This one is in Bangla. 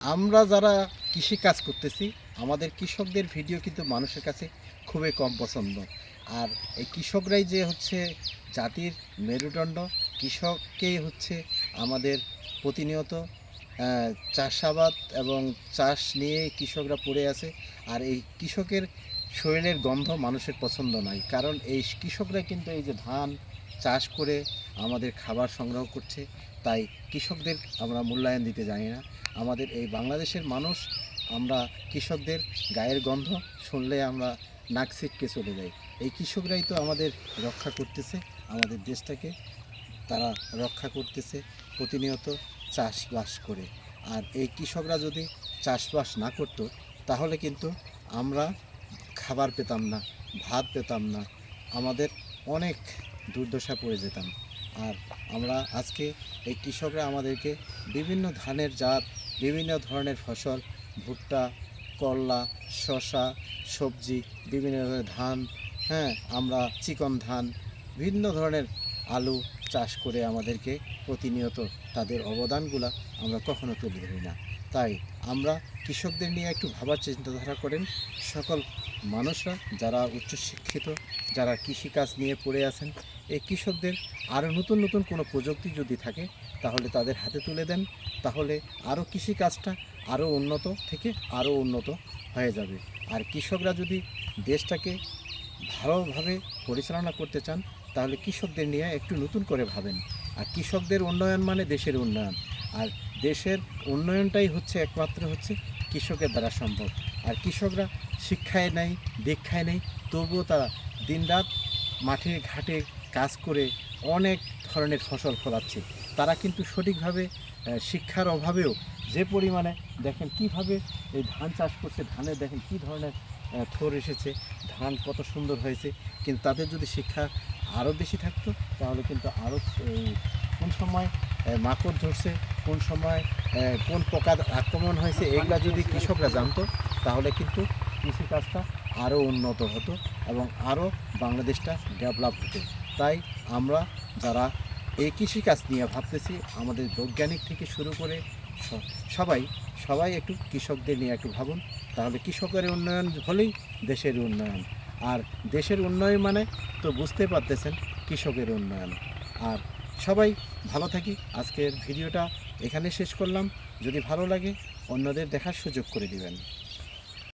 আমরা যারা কৃষি কাজ করতেছি, আমাদের কৃষকদের ভিডিও কিন্তু মানুষের কাছে খুবই কম পছন্দ। আর এই কৃষকরাই যে হচ্ছে জাতির মেরুদণ্ড, কৃষককেই হচ্ছে আমাদের প্রতিনিয়ত চাষাবাদ এবং চাষ নিয়ে কৃষকরা পড়ে আছে। আর এই কৃষকের শরীরের গন্ধ মানুষের পছন্দ নয়। কারণ এই কৃষকরা কিন্তু এই যে ধান চাষ করে আমাদের খাবার সংগ্রহ করছে, তাই কৃষকদের আমরা মূল্যায়ন দিতে জানি না। আমাদের এই বাংলাদেশের মানুষ, আমরা কৃষকদের গায়ের গন্ধ শুনলে আমরা নাক ছিটকে চলে যাই। এই কৃষকরাই তো আমাদের রক্ষা করতেছে, আমাদের দেশটাকে। তারা রক্ষা করতেছে, প্রতিনিয়ত চাষবাস করে। আর এই কৃষকরা যদি চাষবাস না করতো, তাহলে কিন্তু আমরা খাবার পেতাম না, ভাত পেতাম না। আমাদের অনেক দুর্দশা পড়ে যেতাম। আর আমরা আজকে এই কৃষকরা আমাদেরকে বিভিন্ন ধানের জাত বিভিন্ন ধরনের ফসল, ভুট্টা, করলা, শসা, সবজি, বিভিন্ন ধরনের ধান হ্যাঁ আমরা চিকন ধান, বিভিন্ন ধরনের আলু চাষ করে আমাদেরকে প্রতিনিয়ত তাদের অবদানগুলা আমরা কখনো তুলে ধরি না। তাই আমরা কৃষকদের নিয়ে একটু ভাবার চিন্তাধারা করেন। সকল মানুষরা যারা উচ্চশিক্ষিত, যারা কৃষিকাজ নিয়ে পড়ে আছেন, এই কৃষকদের আরও নতুন নতুন কোনো প্রযুক্তি যদি থাকে তাহলে তাদের হাতে তুলে দেন। তাহলে আরও কৃষিকাজটা আরও উন্নত থেকে আরও উন্নত হয়ে যাবে। আর কৃষকরা যদি দেশটাকে ভালোভাবে পরিচালনা করতে চান, তাহলে কৃষকদের নিয়ে একটু নতুন করে ভাবেন। আর কৃষকদের উন্নয়ন মানে দেশের উন্নয়ন। আর দেশের উন্নয়নটাই হচ্ছে একমাত্র হচ্ছে কৃষকের দ্বারা সম্ভব। আর কৃষকরা শিক্ষায় নেই, দীক্ষায় নেই, তবুও তারা দিনরাত মাঠে ঘাটে কাজ করে অনেক ধরনের ফসল ফলাচ্ছে, তারা কিন্তু সঠিকভাবে শিক্ষার অভাবেও যে পরিমাণে দেখেন কীভাবে এই ধান চাষ করছে ধানে দেখেন কি ধরনের থোর এসেছে, ধান কত সুন্দর হয়েছে, কিন্তু তাদের যদি শিক্ষা আরও বেশি থাকতো, তাহলে কিন্তু আরও কোন সময় মাকড় ধরছে, কোন সময় কোন পোকার আক্রমণ হয়েছে, এগুলা যদি কৃষকরা জানতো, তাহলে কিন্তু কৃষিকাজটা আরও উন্নত হতো এবং আরও বাংলাদেশটা ডেভেলপ হতো। তাই আমরা যারা এই কৃষিকাজ নিয়ে ভাবতেছি, আমাদের বৈজ্ঞানিক থেকে শুরু করে সবাই সবাই একটু কৃষকদের নিয়ে একটু ভাবুন। তাহলে কৃষকের উন্নয়ন হলেই দেশের উন্নয়ন। আর দেশের উন্নয়ন মানে তো বুঝতে পারতেছেন কৃষকের উন্নয়ন। আর সবাই ভালো থাকি। আজকের ভিডিওটা এখানে শেষ করলাম। যদি ভালো লাগে, অন্যদের দেখার সুযোগ করে দিবেন।